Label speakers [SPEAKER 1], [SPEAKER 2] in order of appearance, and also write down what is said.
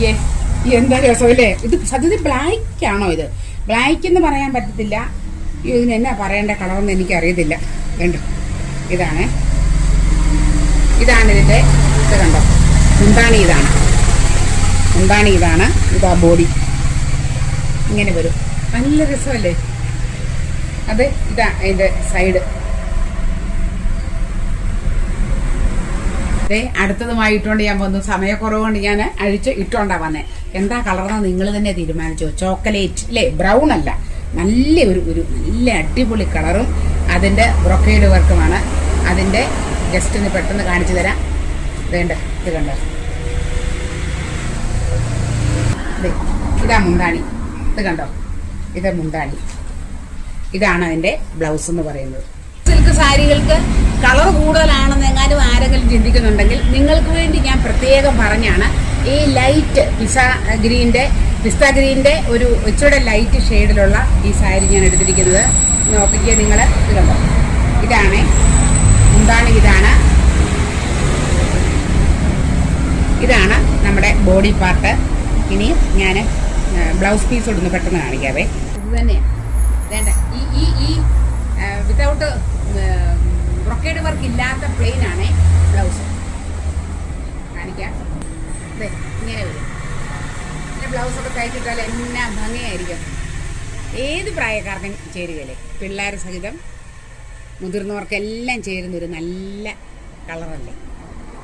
[SPEAKER 1] നോക്കിയേ എന്താ രസമല്ലേ? ഇത് സത്യത്തിൽ ബ്ലാക്ക് ആണോ ഇത്? ബ്ലാക്ക് എന്ന് പറയാൻ പറ്റത്തില്ല. അയ്യോ, ഇതിന് എന്നാ പറയേണ്ട കളറെന്ന് എനിക്ക് അറിയത്തില്ല കണ്ടു? ഇതാണ്. ഇതാണ് ഇതിന്റെ ഇത് കണ്ടോ? മുന്താണി ഇതാണ്. മുന്താണി ഇതാണ്. ഇതാ ബോഡി ഇങ്ങനെ വരും. നല്ല രസമല്ലേ? അത് ഇതാ അതിന്റെ സൈഡ് ദേ അടുത്തതുമായി ഇട്ടുകൊണ്ട് ഞാൻ വന്നു. സമയക്കുറവുകൊണ്ട് ഞാൻ അഴിച്ച് ഇട്ടുകൊണ്ടാ വന്നേ. എന്താ കളർന്ന് നിങ്ങൾ തന്നെ തീരുമാനിച്ചോ? ചോക്ലേറ്റ് അല്ലേ? ബ്രൗൺ അല്ല. നല്ല ഒരു ഒരു നല്ല അടിപൊളി കളറും അതിന്റെ ബ്രൊക്കേഡ് വർക്കുമാണ്. അതിന്റെ ജസ്റ്റ് ഒന്ന് പെട്ടെന്ന് കാണിച്ചു തരാം. വേണ്ട ഇത് കണ്ടോ? ഇതാ മുന്താണി. ഇത് കണ്ടോ? ഇത് മുന്താണി. ഇതാണ് അതിന്റെ ബ്ലൗസ് എന്ന് പറയുന്നത്. സിൽക്ക് സാരികൾക്ക് കളർ നിങ്ങൾക്ക് വേണ്ടി ഞാൻ പ്രത്യേകം പറഞ്ഞാണ് ഈ ലൈറ്റ് പിസ ഗ്രീന്റെ പിസ്ത ഗ്രീന്റെ ഒരു ഇച്ചിരി ലൈറ്റ് ഷെയ്ഡിലുള്ള ഈ സാരി ഞാൻ എടുത്തിരിക്കുന്നത്. നോക്കിക്കുക നിങ്ങൾ ഇതുണ്ടോ? ഇതാണ്. എന്താണ് ഇതാണ്? ഇതാണ് നമ്മുടെ ബോഡി പാർട്ട് ഇനി ഞാൻ ബ്ലൗസ് പീസ് ഒന്ന് പെട്ടെന്ന് കാണിക്കാവേ. ഇത് തന്നെയാണ് വേണ്ട. ഈ ഈ ഈ വിതൗട്ട് ബ്രൊക്കേഡ് വർക്ക് ഇല്ലാത്ത പ്ലെയിൻ ആണ് ബ്ലൗസ് കാണിക്കാം ദേ, ഇങ്ങനെ വരും പിന്നെ ബ്ലൗസൊക്കെ തയ്ച്ചിട്ടാൽ എന്നാ ഭംഗിയായിരിക്കും. ഏത് പ്രായക്കാർക്കും ചേരുകയില്ലേ? പിള്ളേർ സഹിതം മുതിർന്നവർക്കെല്ലാം ചേരുന്നൊരു നല്ല കളറല്ലേ?